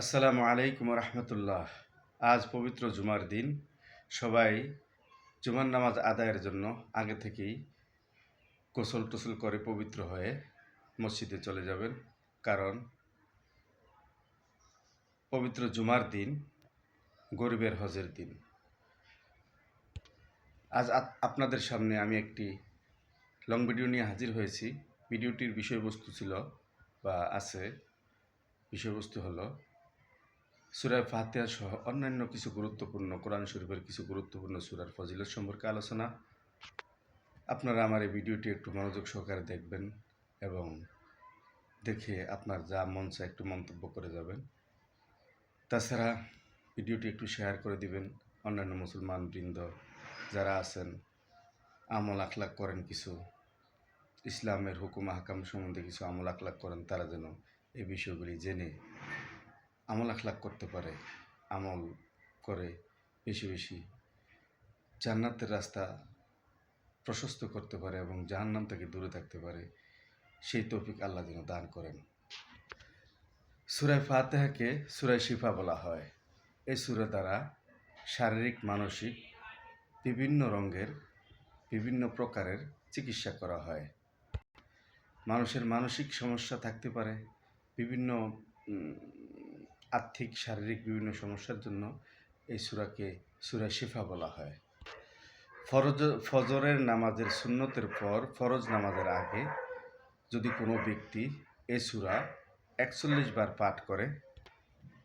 আসসালামু আলাইকুম রহমতুল্লাহ। আজ পবিত্র জুমার দিন। সবাই জুমার নামাজ আদায়ের জন্য আগে থেকেই গোসল টোসল করে পবিত্র হয়ে মসজিদে চলে যাবেন। কারণ পবিত্র জুমার দিন গরিবের হজের দিন। আজ আপনাদের সামনে আমি একটি লং ভিডিও নিয়ে হাজির হয়েছি। ভিডিওটির বিষয়বস্তু ছিল বা আছে। বিষয়বস্তু হলো সুরায় ফাতিহা সহ অন্যান্য কিছু গুরুত্বপূর্ণ, কোরআন শরীফের কিছু গুরুত্বপূর্ণ সুরার ফজিলত সম্পর্কে আলোচনা। আপনারা আমার এই ভিডিওটি একটু মনোযোগ সহকারে দেখবেন এবং দেখে আপনার যা মন চায় একটু মন্তব্য করে যাবেন। তাছাড়া ভিডিওটি একটু শেয়ার করে দিবেন অন্যান্য মুসলমান বৃন্দ যারা আছেন, আমল আখলাক করেন কিছু, ইসলামের হুকুম হাকাম সম্বন্ধে কিছু আমল আখলাক করেন, তারা যেন এই বিষয়গুলি জেনে আমল আখলাক করতে পারে, আমল করে বেশি বেশি জান্নাতের রাস্তা প্রশস্ত করতে পারে এবং জাহান্নাম থেকে দূরে থাকতে পারে, সেই তৌফিক আল্লাহ যেন দান করেন। সুরায় ফাতেহাকে সুরায় শিফা বলা হয়। এই সুরা দ্বারা শারীরিক, মানসিক বিভিন্ন রঙের বিভিন্ন প্রকারের চিকিৎসা করা হয়। মানুষের মানসিক সমস্যা থাকতে পারে, বিভিন্ন আর্থিক, শারীরিক বিভিন্ন সমস্যার জন্য এই সুরাকে, সুরা শিফা বলা হয়। ফরজ, ফজরের নামাজের সুন্নতের পর ফরজ নামাজের আগে যদি কোনো ব্যক্তি এ সুরা একচল্লিশ বার পাঠ করে,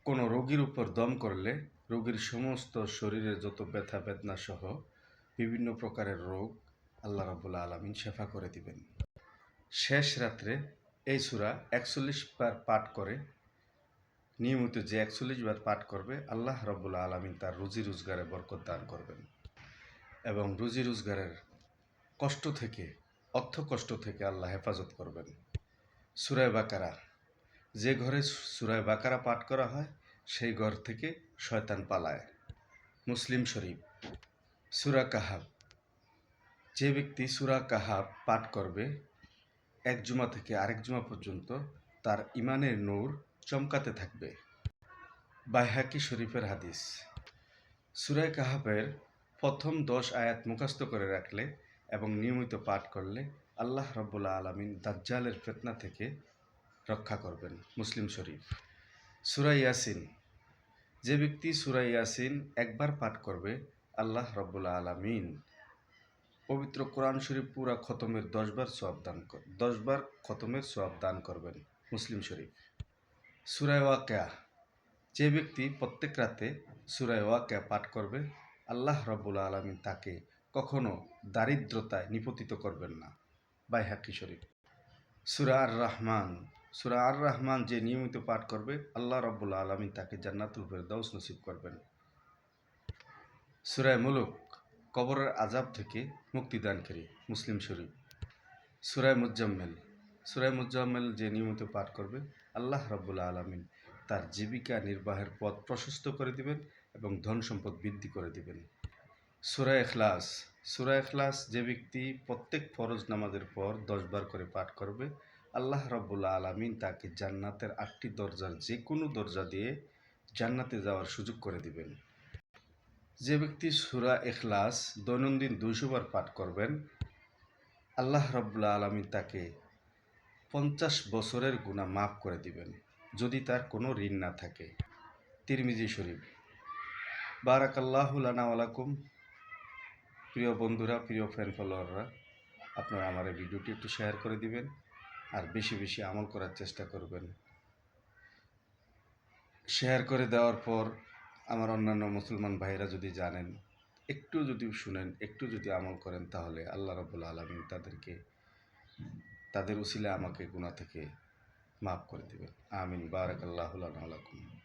কোনো রোগীর উপর দম করলে রোগীর সমস্ত শরীরে যত ব্যথা বেদনা সহ বিভিন্ন প্রকারের রোগ আল্লাহ রাবুল্লা আলমিন শেফা করে দিবেন। শেষ রাত্রে এই সুরা একচল্লিশ বার পাঠ করে নিয়মিত যে একচল্লিশ বার পাঠ করবে, আল্লাহ রব্বুল্লা আলমিন তার রুজি রোজগারে বরকত দান করবেন। এবং রুজি রোজগারের কষ্ট থেকে, অর্থ কষ্ট থেকে আল্লাহ হেফাজত করবেন। সুরায় বাকারা, যে ঘরে সুরায় বাকারা পাঠ করা হয়, সেই ঘর থেকে শয়তান পালায়। মুসলিম শরীফ, সুরা কাহাব, যে ব্যক্তি সুরা কাহাব পাঠ করবে, এক জুমা থেকে আরেক জুমা পর্যন্ত তার ইমানের নূর চমকাতে থাকবে। বাইহাকি শরীফের হাদিস। সুরায় কাহাবের প্রথম দশ আয়াত মুখস্থ করে রাখলে এবং নিয়মিত পাঠ করলে আল্লাহ রব্বুল্লা আলমিন দাজ্জালের ফেতনা থেকে রক্ষা করবেন মুসলিম শরীফ। সুরা ইয়াসিন। যে ব্যক্তি সুরা ইয়াসিন একবার পাঠ করবে, আল্লাহ রব্বুল্লা আলমিন পবিত্র কোরআন শরীফ পুরা খতমের দশবার সোয়াব দান দশবার খতমের সোয়াব দান করবেন মুসলিম শরীফ। সুরায় ওয়াকেয়া। যে ব্যক্তি প্রত্যেক রাতে সুরায় ওয়াকেয়া পাঠ করবে, আল্লাহ রব্বুল আলমিন তাকে কখনো দারিদ্রতায় নিপতিত করবেন না। বাই হাকি শরীফ। সুরা আর রহমান। সুরা আর রহমান যে নিয়মিত পাঠ করবে, আল্লাহ রব্বুল আলমিন তাকে জান্নাতুল ফেরদাউস নসিব করবেন। সুরায় মুলুক, কবরের আজাব থেকে মুক্তিদানকারী, মুসলিম শরীফ। সুরায় মুজাম্মেল। সুরায় মুজাম্মেল যে নিয়মিত পাঠ করবে, আল্লাহ রব্বুল্লা আলমিন তার জীবিকা নির্বাহের পথ প্রশস্ত করে দিবেন এবং ধন সম্পদ বৃদ্ধি করে দিবেন। সুরায় এখলাস সুরায় এখলাস যে ব্যক্তি প্রত্যেক ফরজ নামাজের পর দশবার করে পাঠ করবে, আল্লাহ রব্বুল্লা আলমিন তাকে জান্নাতের আটটি দরজার যে কোনো দরজা দিয়ে জান্নাতে যাওয়ার সুযোগ করে দিবেন। যে ব্যক্তি সুরা এখলাস দৈনন্দিন দুইশো বার পাঠ করবেন, আল্লাহ রব্বুল্লা আলমী তাকে পঞ্চাশ বছরের গুণা মাফ করে দিবেন, যদি তার কোনো ঋণ না থাকে। তিরমিজি শরীফ। বারাকাল্লাহুলানা আলাকুম প্রিয় বন্ধুরা, প্রিয় ফ্যান ফলোয়াররা আপনারা আমার এই ভিডিওটি একটু শেয়ার করে দিবেন আর বেশি বেশি আমল করার চেষ্টা করবেন। শেয়ার করে দেওয়ার পর আমার অন্যান্য মুসলমান ভাইরা যদি জানেন, একটু যদি শুনেন, একটু যদি আমল করেন, তাহলে আল্লাহ রবুল আলমিন তাদেরকে তাদের উসিলে আমাকে গুণা থেকে মাফ করে দেবেন। আমিন। বারাকাল্লাহ আলাকুম